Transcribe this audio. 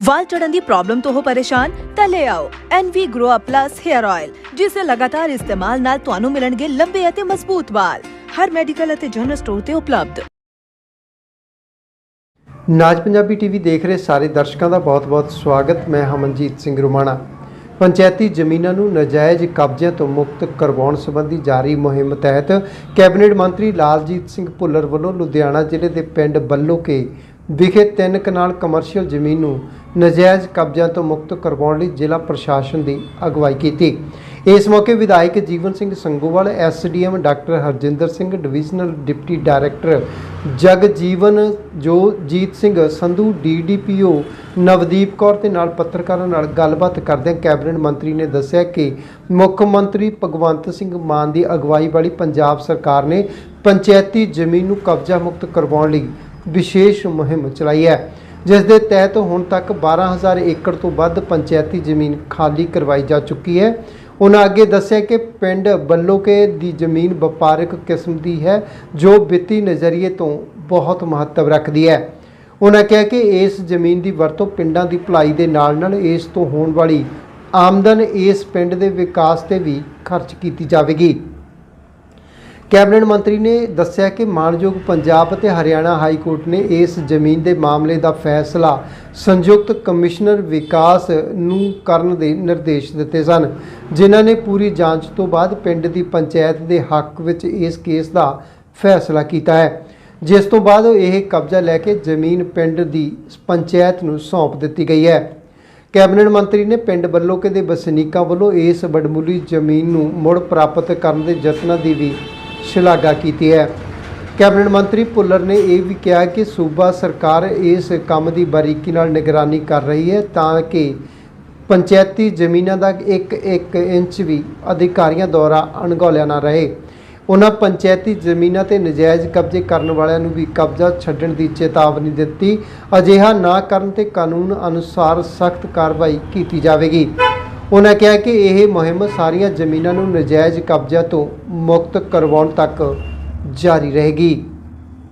ਵਾਲ ਝੜਨ ਦੀ problem ਤੋਂ ਹੋ ਪਰੇਸ਼ਾਨ, ਤਾਂ ਲੈ ਆਓ NV Grow Up Plus Hair Oil ਜਿਸ ਦੇ ਲਗਾਤਾਰ ਇਸਤੇਮਾਲ ਨਾਲ ਤੁਹਾਨੂੰ ਮਿਲਣਗੇ ਲੰਬੇ ਅਤੇ ਮਜ਼ਬੂਤ ਵਾਲ। ਹਰ ਮੈਡੀਕਲ ਅਤੇ ਜਨਰਲ ਸਟੋਰ ਤੇ ਉਪਲਬਧ। ਨਾਜ ਪੰਜਾਬੀ ਟੀਵੀ ਦੇਖ ਰਹੇ ਸਾਰੇ ਦਰਸ਼ਕਾਂ ਦਾ ਬਹੁਤ-ਬਹੁਤ ਸਵਾਗਤ। ਮੈਂ ਹਮਨਜੀਤ ਸਿੰਘ ਰੁਮਾਣਾ। ਪੰਚਾਇਤੀ ਜ਼ਮੀਨਾਂ ਨੂੰ ਨਾਜਾਇਜ਼ ਕਬਜ਼ਿਆਂ ਤੋਂ ਮੁਕਤ ਕਰਵਾਉਣ ਸੰਬੰਧੀ ਜਾਰੀ ਮੁਹਿੰਮ ਤਹਿਤ ਕੈਬਨਿਟ ਮੰਤਰੀ ਲਾਲਜੀਤ ਸਿੰਘ ਭੁੱਲਰ ਵੱਲੋਂ ਲੁਧਿਆਣਾ ਜ਼ਿਲ੍ਹੇ ਦੇ ਪਿੰਡ ਬੱਲੋਕੇ ਵਿਖੇ ਤਿੰਨ ਕਨਾਲ ਕਮਰਸ਼ੀਅਲ ਜ਼ਮੀਨ ਨੂੰ ਨਜਾਇਜ਼ ਕਬਜ਼ਿਆਂ ਤੋਂ ਮੁਕਤ ਕਰਵਾਉਣ ਲਈ ਜ਼ਿਲ੍ਹਾ ਪ੍ਰਸ਼ਾਸਨ ਦੀ ਅਗਵਾਈ ਕੀਤੀ। ਇਸ ਮੌਕੇ ਵਿਧਾਇਕ Jeevan Singh Sangowal SDM doctor Harjinder Singh, divisional deputy director Jagjeevan, ਜੋ ਜੀਤ ਸਿੰਘ, ਸੰਧੂ ਡੀਡੀਪੀਓ ਨਵਦੀਪ ਕੌਰ ਤੇ ਨਾਲ ਪੱਤਰਕਾਰਾਂ ਨਾਲ ਗੱਲਬਾਤ ਕਰਦਿਆਂ ਕੈਬਨਿਟ ਮੰਤਰੀ ਨੇ ਦੱਸਿਆ ਕਿ ਮੁੱਖ ਮੰਤਰੀ ਭਗਵੰਤ ਸਿੰਘ ਮਾਨ ਦੀ ਅਗਵਾਈ ਵਾਲੀ ਪੰਜਾਬ ਸਰਕਾਰ ਨੇ ਪੰਚਾਇਤੀ ਜ਼ਮੀਨ ਨੂੰ ਕਬਜ਼ਾ ਮੁਕਤ ਕਰਵਾਉਣ ਲਈ ਵਿਸ਼ੇਸ਼ ਮੁਹਿੰਮ ਚਲਾਈ ਹੈ ਜਿਸ ਦੇ ਤਹਿਤ ਹੁਣ ਤੱਕ 12000 ਏਕੜ ਤੋਂ ਵੱਧ ਪੰਚਾਇਤੀ ਜ਼ਮੀਨ ਖਾਲੀ ਕਰਵਾਈ ਜਾ ਚੁੱਕੀ ਹੈ। ਉਹਨਾਂ ਅੱਗੇ ਦੱਸਿਆ ਕਿ ਪਿੰਡ ਬੱਲੋਕੇ ਦੀ ਜ਼ਮੀਨ ਵਪਾਰਕ ਕਿਸਮ ਦੀ ਹੈ, ਜੋ ਵਿੱਤੀ ਨਜ਼ਰੀਏ ਤੋਂ ਬਹੁਤ ਮਹੱਤਵ ਰੱਖਦੀ ਹੈ। ਉਹਨਾਂ ਕਿਹਾ ਕਿ ਇਸ ਜ਼ਮੀਨ ਦੀ ਵਰਤੋਂ ਪਿੰਡਾਂ ਦੀ ਭਲਾਈ ਦੇ ਨਾਲ ਨਾਲ ਇਸ ਤੋਂ ਹੋਣ ਵਾਲੀ ਆਮਦਨ ਇਸ ਪਿੰਡ ਦੇ ਵਿਕਾਸ ਤੇ ਵੀ ਖਰਚ ਕੀਤੀ ਜਾਵੇਗੀ। ਕੈਬਨਿਟ ਮੰਤਰੀ ਨੇ ਦੱਸਿਆ ਕਿ ਮਾਨਯੋਗ ਪੰਜਾਬ ਅਤੇ ਹਰਿਆਣਾ ਹਾਈ ਕੋਰਟ ਨੇ ਇਸ ਜ਼ਮੀਨ ਦੇ ਮਾਮਲੇ ਦਾ ਫੈਸਲਾ ਸੰਯੁਕਤ ਕਮਿਸ਼ਨਰ ਵਿਕਾਸ ਨੂੰ ਕਰਨ ਦੇ ਨਿਰਦੇਸ਼ ਦਿੱਤੇ ਸਨ, ਜਿਨ੍ਹਾਂ ਨੇ ਪੂਰੀ ਜਾਂਚ ਤੋਂ ਬਾਅਦ ਪਿੰਡ ਦੀ ਪੰਚਾਇਤ ਦੇ ਹੱਕ ਵਿੱਚ ਇਸ ਕੇਸ ਦਾ ਫੈਸਲਾ ਕੀਤਾ ਹੈ, ਜਿਸ ਤੋਂ ਬਾਅਦ ਇਹ ਕਬਜ਼ਾ ਲੈ ਕੇ ਜ਼ਮੀਨ ਪਿੰਡ ਦੀ ਪੰਚਾਇਤ ਨੂੰ ਸੌਂਪ ਦਿੱਤੀ ਗਈ ਹੈ। ਕੈਬਨਿਟ ਮੰਤਰੀ ਨੇ ਪਿੰਡ ਬੱਲੋਕੇ ਦੇ ਵਸਨੀਕਾਂ ਵੱਲੋਂ ਇਸ ਵਡਮੁੱਲੀ ਜ਼ਮੀਨ ਨੂੰ ਮੁੜ ਪ੍ਰਾਪਤ ਕਰਨ ਦੇ ਯਤਨਾਂ ਦੀ ਵੀ ਸ਼ਲਾਘਾ ਕੀਤੀ ਹੈ। ਕੈਬਨਿਟ ਮੰਤਰੀ ਭੁੱਲਰ ਨੇ ਇਹ ਵੀ ਕਿਹਾ ਕਿ ਸੂਬਾ ਸਰਕਾਰ ਇਸ ਕੰਮ ਦੀ ਬਾਰੀਕੀ ਨਾਲ ਨਿਗਰਾਨੀ ਕਰ ਰਹੀ ਹੈ ਤਾਂ ਕਿ ਪੰਚਾਇਤੀ ਜ਼ਮੀਨਾਂ ਦਾ ਇੱਕ ਇੱਕ ਇੰਚ ਵੀ ਅਧਿਕਾਰੀਆਂ ਦੁਆਰਾ ਅਣਗੌਲਿਆ ਨਾ ਰਹੇ। ਉਹਨਾਂ ਪੰਚਾਇਤੀ ਜ਼ਮੀਨਾਂ ਤੇ ਨਜਾਇਜ਼ ਕਬਜ਼ੇ ਕਰਨ ਵਾਲਿਆਂ ਨੂੰ ਵੀ ਕਬਜ਼ਾ ਛੱਡਣ ਦੀ ਚੇਤਾਵਨੀ ਦਿੱਤੀ। ਅਜਿਹਾ ਨਾ ਕਰਨ ਤੇ ਕਾਨੂੰਨ ਅਨੁਸਾਰ ਸਖਤ ਕਾਰਵਾਈ ਕੀਤੀ ਜਾਵੇਗੀ। ਉਹਨਾਂ ਕਿਹਾ ਕਿ ਇਹ ਮੁਹਿੰਮ ਸਾਰੀਆਂ ਜ਼ਮੀਨਾਂ ਨੂੰ ਨਜਾਇਜ਼ ਕਬਜ਼ਿਆਂ ਤੋਂ ਮੁਕਤ ਕਰਵਾਉਣ ਤੱਕ ਜਾਰੀ ਰਹੇਗੀ।